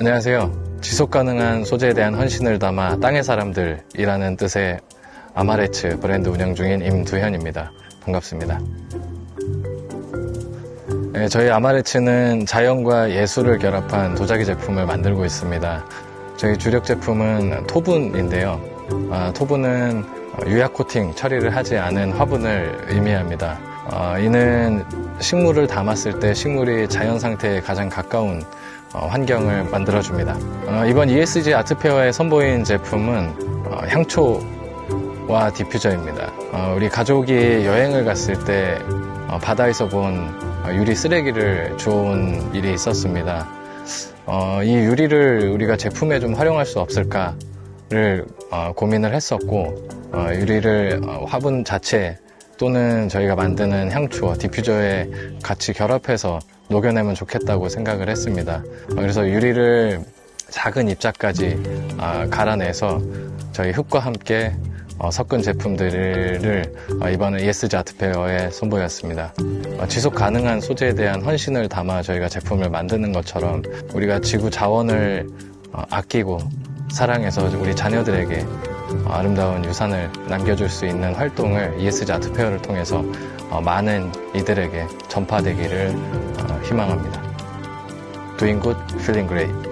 안녕하세요. 지속 가능한 소재에 대한 헌신을 담아 땅의 사람들이라는 뜻의 아마레츠 브랜드 운영 중인 임두현입니다. 반갑습니다. 네, 저희 아마레츠는 자연과 예술을 결합한 도자기 제품을 만들고 있습니다. 저희 주력 제품은 토분인데요. 아, 토분은 유약 코팅 처리를 하지 않은 화분을 의미합니다. 어, 이는 식물을 담았을 때 식물이 자연 상태에 가장 가까운 어, 환경을 만들어줍니다. 어, 이번 ESG 아트페어에 선보인 제품은 어, 향초와 디퓨저입니다. 어, 우리 가족이 여행을 갔을 때 어, 바다에서 본 어, 유리 쓰레기를 주워온 일이 있었습니다. 어, 이 유리를 우리가 제품에 좀 활용할 수 없을까를 어, 고민을 했었고 어, 유리를 어, 화분 자체 또는 저희가 만드는 향초, 디퓨저에 같이 결합해서 녹여내면 좋겠다고 생각을 했습니다. 어, 그래서 유리를 작은 입자까지 아, 갈아내서 저희 흙과 함께 어, 섞은 제품들을 어, 이번에 ESG 아트페어에 선보였습니다. 어, 지속 가능한 소재에 대한 헌신을 담아 저희가 제품을 만드는 것처럼 우리가 지구 자원을 어, 아끼고 사랑해서 우리 자녀들에게 어, 아름다운 유산을 남겨줄 수 있는 활동을 ESG 아트 페어를 통해서 어, 많은 이들에게 전파되기를 어, 희망합니다. Doing good, feeling great.